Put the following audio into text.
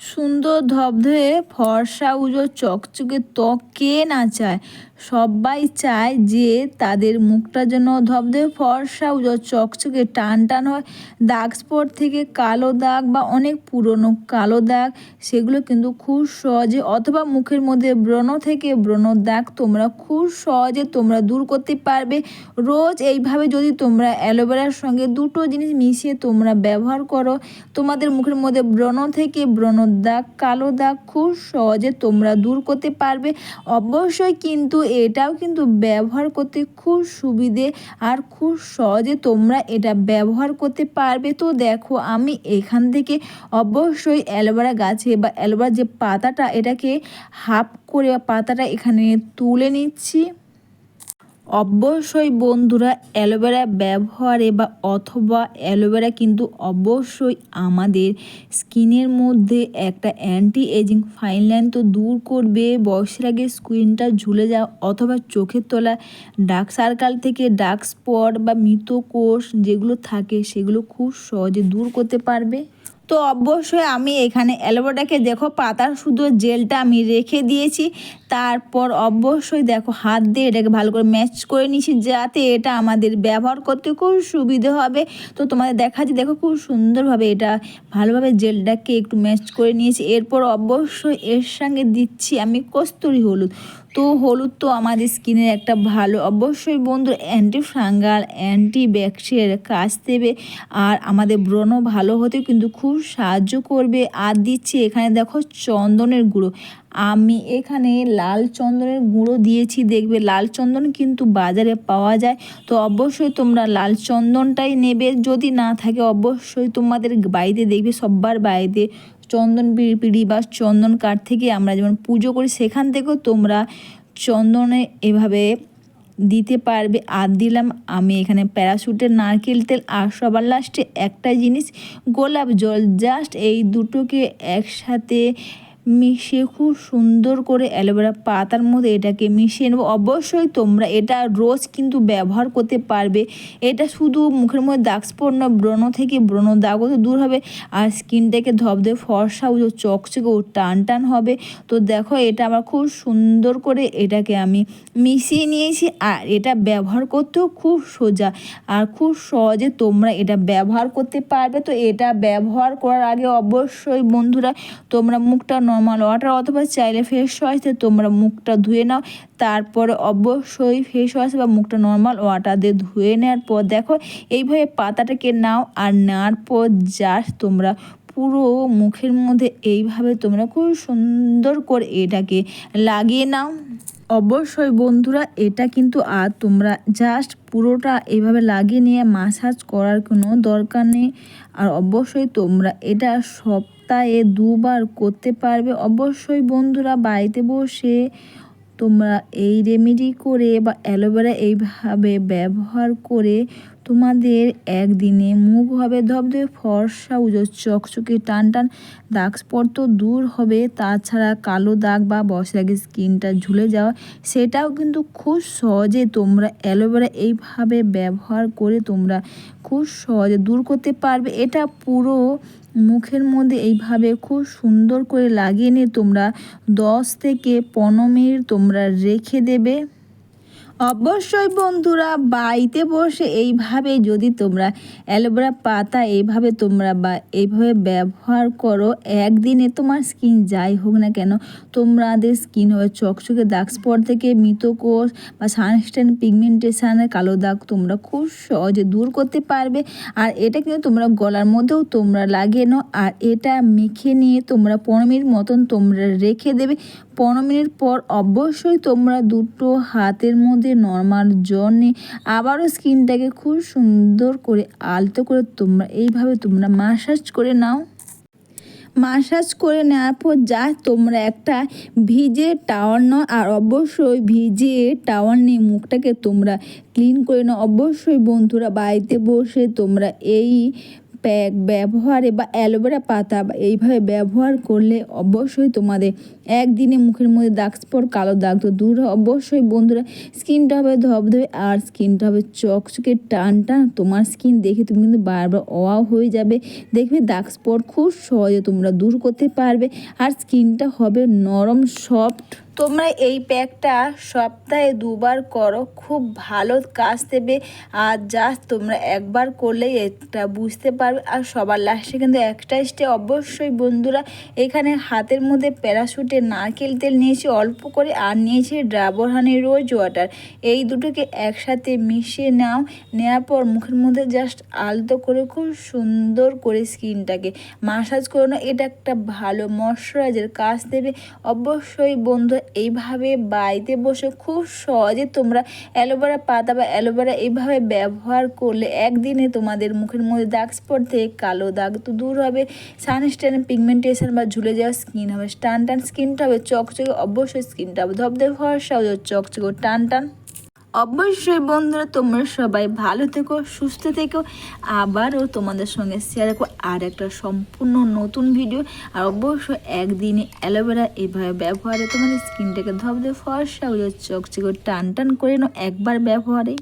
সুন্দর ধবধবে ফর্সা উজো চকচকে ত্বক কে না চায়? সবাই চায় যে তাদের মুখটা যেন ধবধবে, ফর্সা চকচকে টান টান হয়। দাগ স্পট থেকে কালো দাগ বা অনেক পুরনো কালো দাগ, সেগুলো কিন্তু খুব সহজে অথবা মুখের মধ্যে ব্রণ থেকে ব্রণ দাগ তোমরা খুব সহজে তোমরা দূর করতে পারবে। রোজ এইভাবে যদি তোমরা অ্যালোভেরার সঙ্গে দুটো জিনিস মিশিয়ে তোমরা ব্যবহার করো, তোমাদের মুখের মধ্যে ব্রণ থেকে ব্রণ দাগ, কালো দাগ খুব সহজে তোমরা দূর করতে পারবে। অবশ্যই কিন্তু এটাও কিন্তু ব্যবহার করতে খুব সুবিধে আর খুব সহজে তোমরা এটা ব্যবহার করতে পারবে। তো দেখো, আমি এখান থেকে অবশ্যই অ্যালোভেরা গাছে বা অ্যালোভেরার যে পাতাটা, এটাকে হাফ করে পাতাটা এখানে তুলে নিচ্ছি। অবশ্যই বন্ধুরা অ্যালোভেরা ব্যবহারে বা অথবা অ্যালোভেরা কিন্তু অবশ্যই আমাদের স্কিনের মধ্যে একটা অ্যান্টি এজিং ফাইন লাইন তো দূর করবে। বয়সের আগে স্কিনটা ঝুলে যাওয়া অথবা চোখের তলা ডার্ক সার্কাল থেকে ডার্ক স্পট বা মৃত কোষ যেগুলো থাকে সেগুলো খুব সহজে দূর করতে পারবে। তো অবশ্যই আমি এখানে অ্যালোভেরাটাকে দেখো, পাতার শুধু জেলটা আমি রেখে দিয়েছি। তারপর অবশ্যই দেখো, হাত দিয়ে এটাকে ভালো করে ম্যাচ করে নিয়েছি যাতে এটা আমাদের ব্যবহার করতে খুব সুবিধে হবে। তো তোমাদের দেখা দেখাচ্ছি, দেখো খুব সুন্দরভাবে এটা ভালোভাবে জেলটাকে একটু ম্যাচ করে নিয়েছি। এরপর অবশ্যই এর সঙ্গে দিচ্ছি আমি কস্তুরি হলুদ। তো হলুদ তো আমাদের স্কিনের একটা ভালো। অবশ্যই বন্ধু অ্যান্টি ফাঙ্গাল অ্যান্টি ব্যাকটেরিয়ার কাজ দেবে আর আমাদের ব্রণ ভালো হতে কিন্তু খুব সাহায্য করবে। আর দিচ্ছি এখানে দেখো চন্দনের গুঁড়ো। আমি এখানে লাল চন্দনের গুঁড়ো দিয়েছি, দেখবে লাল চন্দন কিন্তু বাজারে পাওয়া যায়। তো অবশ্যই তোমরা লাল চন্দনটাই নেবে। যদি না থাকে অবশ্যই তোমাদের বাড়িতে দেখবে, সব্বার বাড়িতে চন্দন পিড়ি বা চন্দন কাঠ থেকে আমরা যেমন পুজো করি, সেখান থেকেও তোমরা চন্দনে এভাবে দিতে পারবে। আর দিলাম আমি এখানে প্যারাশুটের নারকেল তেল। আর সবার লাস্টে একটা জিনিস, গোলাপ জল। জাস্ট এই দুটোকে একসাথে মিশিয়ে খুব সুন্দর করে অ্যালোভেরা পাতার মধ্যে এটাকে মিশিয়ে নেব। অবশ্যই তোমরা এটা রোজ কিন্তু ব্যবহার করতে পারবে। এটা শুধু মুখের মধ্যে দাগ স্পট ব্রণ থেকে ব্রণ দাগও তো দূর হবে। আর স্কিনটাকে ধবধে ফর্সা ও চকচকে ও টান টান হবে। তো দেখো, এটা আমার খুব সুন্দর করে এটাকে আমি মিশিয়ে নিয়েছি। আর এটা ব্যবহার করতেও খুব সোজা। আর খুব সহজে তোমরা এটা ব্যবহার করতে পারবে। তো এটা ব্যবহার করার আগে অবশ্যই বন্ধুরা, তোমরা মুখটা নর্মাল ওয়াটার অথবা চাইলে ফেস ওয়াশে তোমরা মুখটা ধুয়ে নাও। তারপরে অবশ্যই ফেস ওয়াশ বা মুখটা নর্মাল ওয়াটার দিয়ে ধুয়ে নেওয়ার পর দেখো, এইভাবে পাতাটাকে নাও আর নেওয়ার পর জাস্ট তোমরা পুরো মুখের মধ্যে এইভাবে তোমরা খুব সুন্দর করে এটাকে লাগিয়ে নাও। অবশ্যই বন্ধুরা, এটা কিন্তু আর তোমরা জাস্ট পুরোটা এইভাবে লাগিয়ে নিয়ে মাসাজ করার কোনো দরকার নেই। আর অবশ্যই তোমরা এটা সপ্তাহে দুবার করতে পারবে। অবশ্যই বন্ধুরা বাড়িতে বসে তোমরা এই রেমেডি করে বা অ্যালোভেরা এইভাবে ব্যবহার করে তোমাদের একদিনে মুখ হবে ধবধবে, ফর্সা উজো চকচকে টান টান দাগ স্পট দূর হবে। তাছাড়া কালো দাগ বা বসে আগে স্কিনটা ঝুলে যাওয়া, সেটাও কিন্তু খুব সহজে তোমরা অ্যালোভেরা এইভাবে ব্যবহার করে তোমরা খুব সহজে দূর করতে পারবে। এটা পুরো মুখের মধ্যে এইভাবে খুব সুন্দর করে লাগিয়ে নিয়ে তোমরা দশ থেকে পনেরো মিনিট তোমরা রেখে দেবে। অবশ্যই বন্ধুরা, বাড়িতে বসে এইভাবে যদি তোমরা অ্যালোভেরা পাতা এইভাবে তোমরা বা এইভাবে ব্যবহার করো, একদিনে তোমার স্কিন যাই হোক না কেন, তোমাদের স্কিন হবে চকচকে। দাগ স্পট থেকে মৃতকোষ বা সানস্টেন পিগমেন্টেশনের কালো দাগ তোমরা খুব সহজে দূর করতে পারবে। আর এটা কিন্তু তোমরা গলার মধ্যেও তোমরা লাগিয়ে নাও আর এটা মেখে নিয়ে তোমরা পনেরো মিনিট মতন তোমরা রেখে দেবে। পনেরো মিনিট পর অবশ্যই তোমরা দুটো হাতের মধ্যে নর্মাল জল নিয়ে আবারও স্কিনটাকে খুব সুন্দর করে আলতো করে তোমরা, এইভাবে তোমরা মাসাজ করে নাও। মাসাজ করে নেওয়ার পর যা তোমরা একটা ভিজে টাওয়ার নাও আর অবশ্যই ভিজে টাওয়ার নিয়ে মুখটাকে তোমরা ক্লিন করে নাও। অবশ্যই বন্ধুরা, বাড়িতে বসে তোমরা এই প্যাক ব্যবহারে বা অ্যালোভেরা পাতা বা এইভাবে ব্যবহার করলে অবশ্যই তোমাদের একদিনে মুখের মধ্যে দাগ স্পট কালো দাগ তো দূর অবশ্যই বন্ধুরা, স্কিনটা হবে ধবধবে আর স্কিনটা হবে চকচকে টান টান। তোমার স্কিন দেখে তুমি কিন্তু বারবার অওয়াও হয়ে যাবে। দেখবে দাগ স্পট খুব সহজে তোমরা দূর করতে পারবে আর স্কিনটা হবে নরম, সফট। তোমরা এই প্যাকটা সপ্তাহে দুবার করো, খুব ভালো কাজ দেবে। আর জাস্ট তোমরা একবার করলেই এটা বুঝতে পারবে। আর সবার লাস্টে কিন্তু একটা স্টে অবশ্যই বন্ধুরা, এখানে হাতের মধ্যে প্যারাশুটে নারকেল তেল নিয়েছি, অল্প করে, আর নিয়েছি ডাবর হানি রোজ ওয়াটার এই দুটোকে একসাথে মিশিয়ে নাও নেওয়ার পর মুখের মধ্যে জাস্ট আলতো করে, খুব সুন্দর করে স্কিনটাকে মাসাজ করে নাও। এটা একটা ভালো ময়শ্চারাইজার কাজ দেবে। অবশ্যই বন্ধু, এইভাবে বাড়িতে বসে খুব সহজে তোমরা অ্যালোভেরা পাতা বা অ্যালোভেরা এইভাবে ব্যবহার করলে একদিনে তোমাদের মুখের মধ্যে দাগ স্পট থেকে কালো দাগ তো দূর হবে। সানস্ট্যান পিগমেন্টেশন বা ঝুলে যাওয়া স্কিন হবে। টান টান স্কিনটা হবে চকচকে, অবশ্যই স্কিনটা হবে ধবধবে ফর্সা হবে চকচকে টান টান। অবশ্যই বন্ধুরা, তোমরা সবাই ভালো থেকো, সুস্থ থেকো। আবারও তোমাদের সঙ্গে শেয়ার করব আর একটা সম্পূর্ণ নতুন ভিডিও আর অবশ্যই একদিনে অ্যালোভেরা এভাবে ব্যবহারে তোমাদের স্কিনটাকে ধবধবে ফর্সা চকচকে টান টান করে নাও একবার ব্যবহারে।